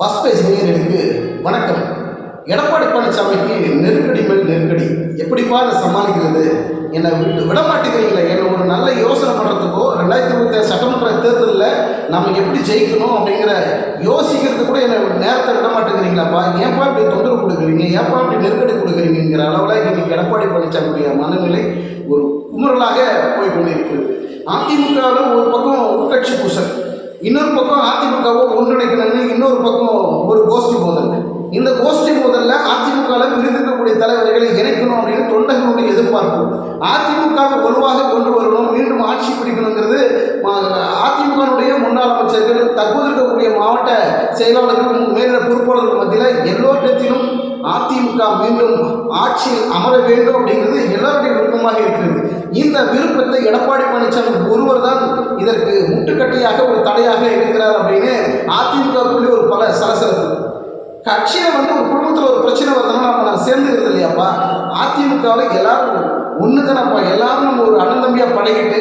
First page நேயர்களுக்கு வணக்கம். எடப்பாடி பழனிசாமிக்கு நெருக்கடி மேல் நெருக்கடி. எப்படிப்பா அதை சமாளிக்கிறது? என்னை விட்டு விட மாட்டேங்கிறீங்களே. என்னை ஒரு நல்ல யோசனை பண்ணுறதுக்கோ ரெண்டாயிரத்தி இருபத்தி சட்டமன்ற தேர்தலில் நம்ம எப்படி ஜெயிக்கணும் அப்படிங்கிற யோசிக்கிறது கூட என்னை நேரத்தை விட மாட்டேங்கிறீங்களாப்பா? ஏன்ப்பா இப்படி தொந்தரவு கொடுக்குறீங்க? ஏன்ப்பா இப்படி நெருக்கடி கொடுக்குறீங்கிற அளவில் இன்னைக்கு எடப்பாடி பழனிசாமியுடைய மனநிலை ஒரு குமுறலாக போய் கொண்டிருக்கிறது. அதிமுகவில் ஒரு பக்கம் உட்கட்சி பூசல். இன்னொரு பக்கம் அதிமுகவை ஒன்றிணைக்கணும்னு இன்னொரு பக்கம் ஒரு கோஷ்டி மோதல் இந்த கோஷ்டி மோதல்ல அதிமுகவில் பிரிந்திருக்கக்கூடிய தலைவர்களை இணைக்கணும் அப்படின்னு தொண்டர்களுடைய எதிர்பார்ப்பு. அதிமுகவை வலுவாக கொண்டு வரணும் மீண்டும் ஆட்சி பிடிக்கணுங்கிறது அதிமுகவுடைய முன்னாள் அமைச்சர்கள் தற்போது இருக்கக்கூடிய மாவட்ட செயலாளர்கள் மேலிட பொறுப்பாளர்கள் மத்தியில் எல்லோரிடத்திலும் நாம் மீண்டும் ஆட்சியில் அமர வேண்டும் அப்படிங்கிறது எல்லாருடைய விருப்பமாக இருக்கிறது. இந்த விருப்பத்தை எடப்பாடி பழனிசாமி ஒருவர் தான் இதற்கு முட்டுக்கட்டையாக ஒரு தடையாக இருக்கிறார் அப்படின்னு அதிமுகக்குள்ளே ஒரு பல சலசலப்பு. கட்சியில் வந்து ஒரு குடும்பத்தில் ஒரு பிரச்சனை வந்தோம்னா நம்ம நான் சேர்ந்துக்கிறது இல்லையாப்பா? அதிமுகவில் எல்லாரும் ஒன்று தானப்பா எல்லாரும் நம்ம ஒரு அண்ணந்தம்பியாக பழகிட்டு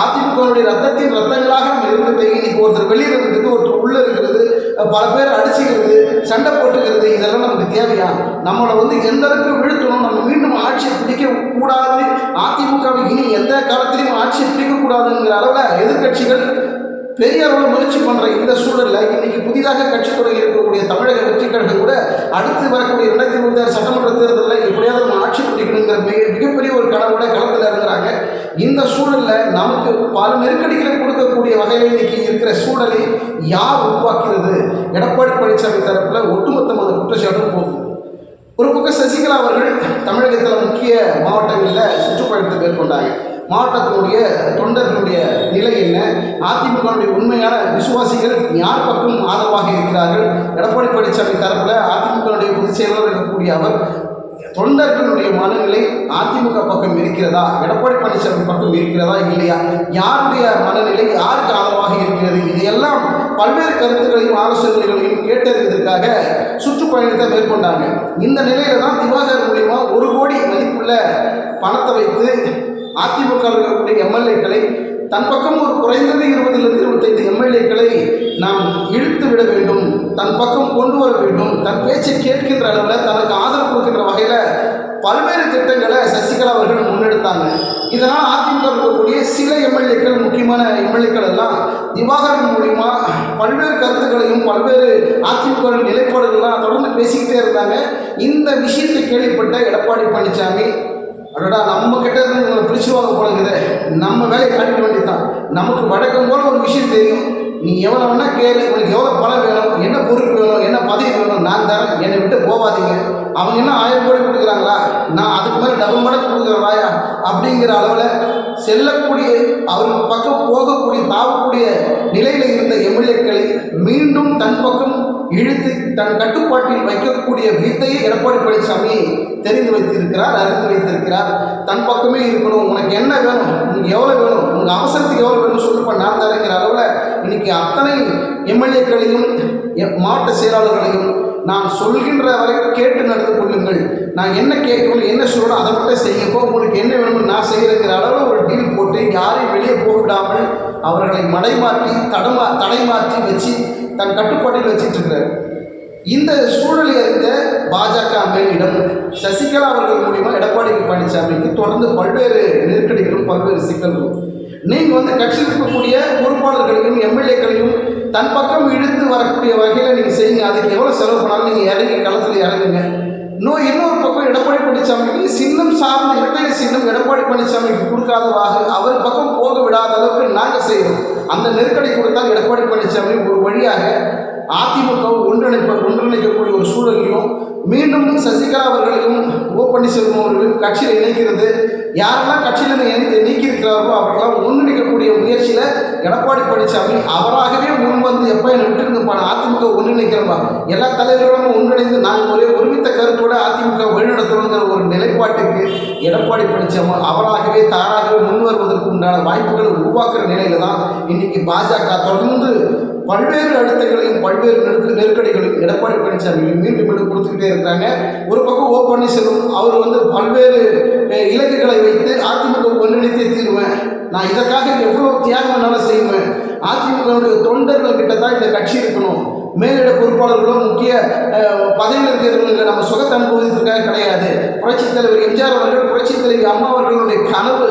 அதிமுகவுடைய ரத்தத்தின் ரத்தங்களாக நம்ம இருந்துட்டு இன்னைக்கு ஒருத்தர் வெளியில் இருக்கிறது ஒருத்தர் உள்ளே இருக்கிறது பல பேர் அடிச்சுக்கிறது சண்டை போட்டுக்கிறது இதெல்லாம் நமக்கு தேவையா? நம்மளை வந்து எந்த அளவுக்கு வீழ்த்தணும்? நம்ம மீண்டும் ஆட்சியை பிடிக்க கூடாது அதிமுகவை இனி எந்த காலத்திலையும் ஆட்சியை பிடிக்கக்கூடாதுங்கிற அளவில் எதிர்க்கட்சிகள் பெரிய அளவில் முயற்சி பண்ணுற இந்த சூழலில் இன்னைக்கு புதிதாக கட்சி தொடங்கி இருக்கக்கூடிய தமிழக வெற்றி கழகம் கூட அடுத்து வரக்கூடிய ரெண்டாயிரத்தி இருபத்தி ஆறு சட்டமன்ற தேர்தலில் எப்படியாவது நம்ம ஆட்சி பிடிக்கணுங்கிற மிக மிகப்பெரிய ஒரு கனவோட களத்தில் இருக்கிறாங்க இந்த சூழலில் நமக்கு பல நெருக்கடிகளை கொடுக்கக்கூடிய வகையில் இன்னைக்கு இருக்கிற சூழலை யார் உருவாக்கிறது எடப்பாடி பழனிசாமி தரப்பில் ஒட்டுமொத்தமான குற்றச்சாட்டும் போகுது. ஒரு பக்கம் சசிகலா அவர்கள் தமிழகத்தில் முக்கிய மாவட்டங்களில் சுற்றுப்பயணத்தை மேற்கொண்டாங்க. மாவட்டத்தினுடைய தொண்டர்களுடைய நிலை என்ன? அதிமுகவுடைய உண்மையான விசுவாசிகள் யார் பக்கம் ஆதரவாக இருக்கிறார்கள்? எடப்பாடி பழனிசாமி தரப்பில் அதிமுகவுடைய பொதுச் செயலாளர் இருக்கக்கூடிய அவர் தொண்டர்களுடைய மனநிலை அதிமுக பக்கம் இருக்கிறதா? எடப்பாடி பழனிசாமி பக்கம் இருக்கிறதா இல்லையா? யாருடைய மனநிலை யாருக்கு ஆதரவாக இருக்கிறது? இதையெல்லாம் பல்வேறு கருத்துக்களையும் ஆலோசனைகளையும் கேட்டறிவதற்காக சுற்றுப்பயணத்தை மேற்கொண்டாங்க. இந்த நிலையில தான் திவாகர் மூலியமா ஒரு கோடி மதிப்புள்ள பணத்தை வைத்து அதிமுக இருக்கக்கூடிய எம்எல்ஏக்களை தன் பக்கம் ஒரு குறைந்தது இருபதிலிருந்து இருபத்தைந்து எம்எல்ஏக்களை நாம் இழுத்து விட வேண்டும். தன் பக்கம் கொண்டு வர வேண்டும். தன் பேச்சை கேட்கின்ற அளவில் தனக்கு ஆதரவு கொடுக்கின்ற வகையில் பல்வேறு திட்டங்களை சசிகலா அவர்கள் முன்னெடுத்தாங்க. இதனால் அதிமுக இருக்கக்கூடிய சில எம்எல்ஏக்கள் முக்கியமான எம்எல்ஏக்கள் எல்லாம் திவாகரன் மூலிமா பல்வேறு கருத்துக்களையும் பல்வேறு அதிமுக நிலைப்பாடுகள்லாம் தொடர்ந்து பேசிக்கிட்டே இருந்தாங்க. இந்த விஷயத்தை கேள்விப்பட்ட எடப்பாடி பழனிசாமி அடடா நம்ம கிட்ட இருந்து இவங்களை பிடிச்சிருவாங்க போலங்குது. நம்ம வேலையை காட்டிக்க வேண்டியதுதான். நமக்கு வழக்கம் போல ஒரு விஷயம் தெரியும். நீ எவ்வளோ வேணால் கேளு. உனக்கு எவ்வளோ பணம் வேணும் என்ன பொறுப்பு வேணும் என்ன பதவி வேணும் நான் தரேன். என்னை விட்டு போகாதீங்க. அவங்க என்ன ஆயிரம் கோடி கொடுக்குறாங்களா? நான் அதுக்கு மேலே டபுள் மடங்கு கொடுக்குறவாயா அப்படிங்கிற அளவில் செல்லக்கூடிய அவர்கள் பக்கம் போகக்கூடிய தாவக்கூடிய நிலையில் இருந்த எம்எல்ஏக்களை மீண்டும் தன் பக்கம் இழுத்து தன் கட்டுப்பாட்டில் வைக்கக்கூடிய வித்தையை எடப்பாடி பழனிசாமி தெரிந்து வைத்திருக்கிறார் அறிந்து வைத்திருக்கிறார். தன் பக்கமே இருக்கணும். உனக்கு என்ன வேணும்? உனக்கு எவ்வளோ வேணும்? உங்கள் அவசரத்துக்கு எவ்வளோ வேணும் சொல்லுப்பா நான் தரேங்கிற அளவில் இன்னைக்கு அத்தனை எம்எல்ஏக்களையும் மாவட்ட செயலாளர்களையும் நான் சொல்கின்ற வரை கேட்டு நடந்து கொள்ளுங்கள். நான் என்ன கேட்கணும் என்ன சொல்லணும் அதை மட்டும் செய்யப்போ உங்களுக்கு என்ன வேணும்னு நான் செய்கிறேங்கிற அளவில் ஒரு டீல் போட்டு யாரையும் வெளியே போகிடாமல் அவர்களை மடைமாற்றி தடமா தடைமாற்றி வச்சு தன் கட்டுப்பாட்டில் வச்சிட்ருக்கிறார் இந்த சூழலை அறிந்த பாஜக மேலிடம் சசிகலா அவர்கள் மூலிமா எடப்பாடி பழனிசாமிக்கு தொடர்ந்து பல்வேறு நெருக்கடிகளும் பல்வேறு சிக்கல்களும். நீங்கள் வந்து கட்சியில் இருக்கக்கூடிய பொறுப்பாளர்களையும் எம்எல்ஏக்களையும் தன் பக்கம் இழுத்து வரக்கூடிய வகையில் நீங்கள் செய்யுங்க. அதுக்கு எவ்வளோ செலவு பண்ணாலும் நீங்கள் இறங்கி களத்தில் இறங்குங்க. இன்னும் இன்னொரு பக்கம் எடப்பாடி பழனிசாமிக்கு சின்னம் சார்ந்த இரட்டை சின்னம் எடப்பாடி பழனிசாமிக்கு கொடுக்காதவாக அவர் பக்கம் போக விடாத அளவுக்கு நாங்கள் செய்வோம் அந்த நெருக்கடி கொடுத்தால் எடப்பாடி பழனிசாமி ஒரு வழியாக அதிமுக ஒன்றிணைப்ப ஒன்றிணைக்கக்கூடிய ஒரு சூழலையும் மீண்டும் சசிகலா அவர்களையும் ஓ பன்னீர்செல்வம் அவர்களையும் கட்சியில் இணைக்கிறது. யாரெல்லாம் கட்சியிலிருந்து நீக்கி இருக்கிறார்களோ அவர்களெல்லாம் ஒன்றிணைக்கக்கூடிய முயற்சியில் எடப்பாடி பழனிசாமி அவராகவே முன் வந்து எப்போ என்னை விட்டுருங்கப்பா அதிமுக ஒன்றிணைக்கிறோமா எல்லா தலைவர்களும் ஒன்றிணைந்து நாங்கள் ஒரே ஒருமித்த கருத்தோட அதிமுக வழிநடத்தணுங்கிற ஒரு நிலைப்பாட்டுக்கு எடப்பாடி பழனிசாமி அவராகவே தாராகவே முன் வருவதற்கு உண்டான வாய்ப்புகளை உருவாக்குற நிலையில தான் இன்னைக்கு பாஜக தொடர்ந்து பல்வேறு அழுத்தங்களையும் பல்வேறு நெருக்கு நெருக்கடிகளையும் எடப்பாடி பழனிசாமி மீண்டும் மீண்டும் கொடுத்துக்கிட்டே இருக்கிறாங்க. ஒரு பக்கம் ஓ பன்னீர்செல்வம் அவர் வந்து பல்வேறு இலக்குகளை வைத்து அதிமுக ஒன்றிணைத்தே தீருவேன். நான் இதற்காக எவ்வளோ தியாகம் செய்வேன்? அதிமுகவுடைய தொண்டர்கள் கிட்ட தான் இந்த கட்சி இருக்கணும். மேலிட பொறுப்பாளர்களோ முக்கிய பதவியில் இருக்கிறவங்க நம்ம சுகத்தை அனுபவித்திருக்காக கிடையாது. புரட்சித் தலைவர் எம்ஜிஆர் அவர்கள் புரட்சித் தலைவி அம்மா அவர்களுடைய கனவு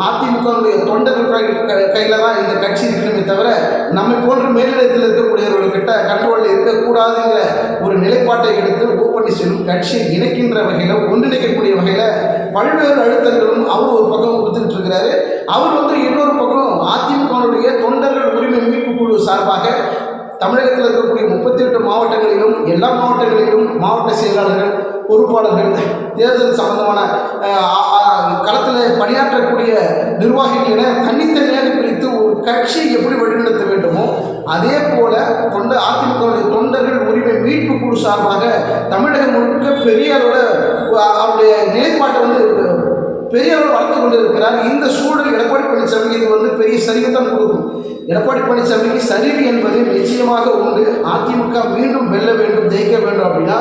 அதிமுகவுடைய தொண்டர்கள் கையில் க- தான் இந்த கட்சி இருக்கணுமே தவிர நம்மை போன்ற மேலிடத்தில் இருக்கக்கூடியவர்கள்கிட்ட கண்ட்ரோலில் இருக்கக்கூடாதுங்கிற ஒரு நிலைப்பாட்டை எடுத்து ஓ பன்னீர்செல்வம் கட்சியை இணைக்கின்ற வகையில் ஒன்றிணைக்கக்கூடிய வகையில் பல்வேறு அழுத்தங்களும் அவர் ஒரு பக்கம் கொடுத்துக்கிட்டு இருக்கிறாரு அவர் வந்து இன்னொரு பக்கம் அதிமுகவுடைய தொண்டர்கள் உரிமை மீட்பு குழு சார்பாக தமிழகத்தில் இருக்கக்கூடிய முப்பத்தி எட்டு மாவட்டங்களிலும் எல்லா மாவட்டங்களிலும் மாவட்ட செயலாளர்கள் பொறுப்பாளர்கள் தேர்தல் சம்பந்தமான களத்தில் பணியாற்றக்கூடிய நிர்வாகிகள் தனித்தனியாக பிரித்து ஒரு கட்சி எப்படி வழிநடத்த வேண்டும் அதே போல தொண்ட அதிமுகவுடைய தொண்டர்கள் உரிமை மீட்பு குழு சார்பாக தமிழகம் முழுக்க பெரியாரோட அவருடைய நிலைப்பாட்டை வந்து பெரியாரோட வளர்த்து கொண்டு இருக்கிறார் இந்த சூழல் எடப்பாடி பழனிசாமி இது வந்து பெரிய சரிவு தான் கொடுக்கும். எடப்பாடி பழனிசாமிக்கு சரிவு என்பது நிச்சயமாக உண்டு. அதிமுக மீண்டும் வெல்ல வேண்டும் ஜெயிக்க வேண்டும் அப்படின்னா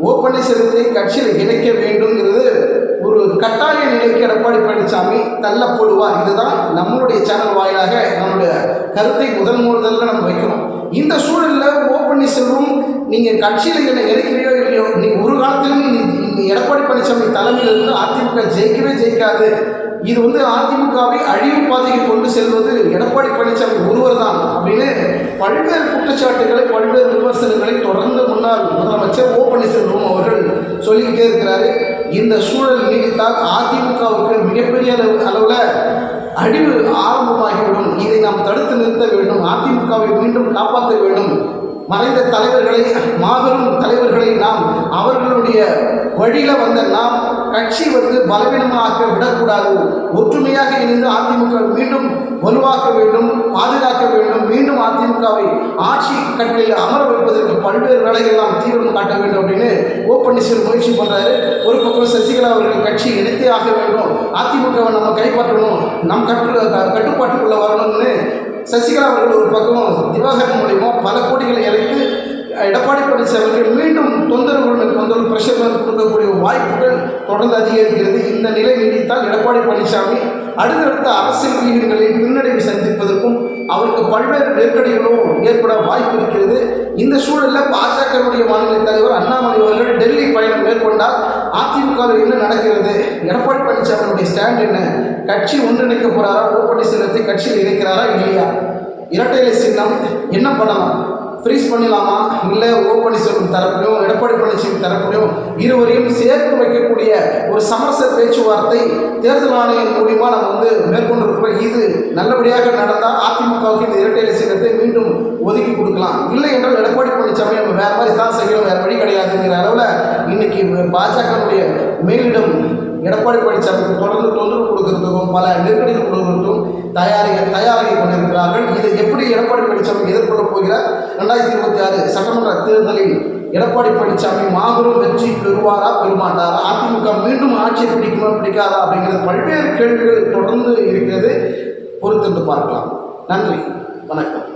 ஓ பன்னீர்செல்வத்தை கட்சியில் இணைக்க வேண்டும்ங்கிறது ஒரு கட்டாய நிலைக்கு எடப்பாடி பழனிசாமி தள்ளப்படுவார். இதுதான் நம்மளுடைய சேனல் வாயிலாக நம்மளுடைய கருத்தை முதல் முதல்ல நம்ம வைக்கிறோம் இந்த சூழலில் ஓ பன்னீர்செல்வம் நீங்கள் கட்சியில் என்னை இணைக்கிறியோ இல்லையோ நீ ஒரு காலத்திலும் எடப்பாடி பழனிசாமி தலைமையிலிருந்து அதிமுக ஜெயிக்கவே ஜெயிக்காது. இது வந்து அதிமுகவை அழிவு பாதைக்கு கொண்டு செல்வது எடப்பாடி பழனிசாமி ஒருவர் தான் அப்படின்னு பல்வேறு குற்றச்சாட்டுகளை பல்வேறு விமர்சனங்களை தொடர்ந்து முன்னாள் முதலமைச்சர் ஓ பன்னீர்செல்வம் அவர்கள் சொல்லிக்கிட்டே இருக்கிறாரு. இந்த சூழல் நீடித்தால் அதிமுகவுக்கு அழிவு ஆரம்பமாகிவிடும். இதை நாம் தடுத்து நிறுத்த வேண்டும். அதிமுகவை மீண்டும் காப்பாற்ற வேண்டும். மறைந்த தலைவர்களை மாபெரும் தலைவர்களை நாம் அவர்களுடைய வழியில் வந்த நாம் கட்சி வந்து பலவீனமாக விடக்கூடாது. ஒற்றுமையாக இணைந்து அதிமுக மீண்டும் வலுவாக்க வேண்டும் பாதுகாக்க வேண்டும். மீண்டும் அதிமுகவை ஆட்சி கட்டில் அமர வைப்பதற்கு பல்வேறு வேலைகள் நாம் தீவிரம் காட்ட வேண்டும் அப்படின்னு ஓ பன்னீர்செல்வம் முயற்சி பண்ணுறாரு ஒரு பக்கம் சசிகலா அவர்கள் கட்சி இணைத்தே ஆக வேண்டும். அதிமுகவை நம்ம கைப்பற்றணும் நம் கட்டு கட்டுப்பாட்டுக்குள்ளே வரணும்னு சசிகலா அவர்கள் ஒரு பக்கம் திவாகரன் மூலியமா பல கோடிகளை இறைத்து எடப்பாடி பழனிசாமிக்கு மீண்டும் தொந்தரவுகள் தொந்தரவு பிரஷர் கொடுக்கக்கூடிய வாய்ப்புகள் தொடர்ந்து அதிகரிக்கிறது. இந்த நிலை நீடித்தால் எடப்பாடி பழனிசாமி அடுத்தடுத்த அரசியல் விகிதங்களில் பின்னடைவு சந்திப்பதற்கும் அவருக்கு பல்வேறு நெருக்கடிகளும் ஏற்பட வாய்ப்பு இருக்கிறது. இந்த சூழலில் பாஜகவுடைய மாநில தலைவர் அண்ணாமலை அவர்கள் டெல்லி பயணம் மேற்கொண்டால் அதிமுகவில் என்ன நடக்கிறது? எடப்பாடி பழனிசாமியுடைய ஸ்டாண்ட் என்ன? கட்சி ஒன்றிணைக்க போகிறாரா ஓ பன்னீர்செல்வத்தை கட்சியில் இணைக்கிறாரா? இல்லையா? இரட்டைலை சின்னம் என்ன பண்ணலாம்? ஃப்ரீஸ் பண்ணலாமா? இல்லை ஓ பன்னீர்செல்வம் தரப்புலையும் எடப்பாடி பழனிசாமி தரப்புலையும் இருவரையும் சேர்த்து வைக்கக்கூடிய ஒரு சமரச பேச்சுவார்த்தை தேர்தல் ஆணையம் மூலியமாக நம்ம வந்து மேற்கொண்டிருக்கிறோம். இது நல்லபடியாக நடந்தால் அதிமுகவுக்கு இந்த இரட்டை இலை சின்னத்தை மீண்டும் ஒதுக்கி கொடுக்கலாம். இல்லை என்றால் எடப்பாடி பழனிசாமி நம்ம வேறு மாதிரி தான் செய்யணும் வேறு வழி கிடையாதுங்கிற அளவில் இன்னைக்கு பாஜகவுடைய மேலிடம் எடப்பாடி பழனிசாமிக்கு தொடர்ந்து தொந்தரவு கொடுக்கறதுக்கும் பல நெருக்கடிகள் கொடுக்கறதுக்கும் தயாரி தயாராகி கொண்டிருக்கிறார்கள். இதை எப்படி எடப்பாடி பழனிசாமி எதிர்கொள்ளப் போகிறார்? ரெண்டாயிரத்தி இருபத்தி ஆறு சட்டமன்ற தேர்தலில் எடப்பாடி பழனிசாமி மாபெரும் வெற்றி பெறுவாரா பெறுமாட்டாரா? அதிமுக மீண்டும் ஆட்சியை பிடிக்குமா பிடிக்காதா அப்படிங்கிறது பல்வேறு கேள்விகள் தொடர்ந்து இருக்கிறது. பொறுத்திருந்து பார்க்கலாம். நன்றி. வணக்கம்.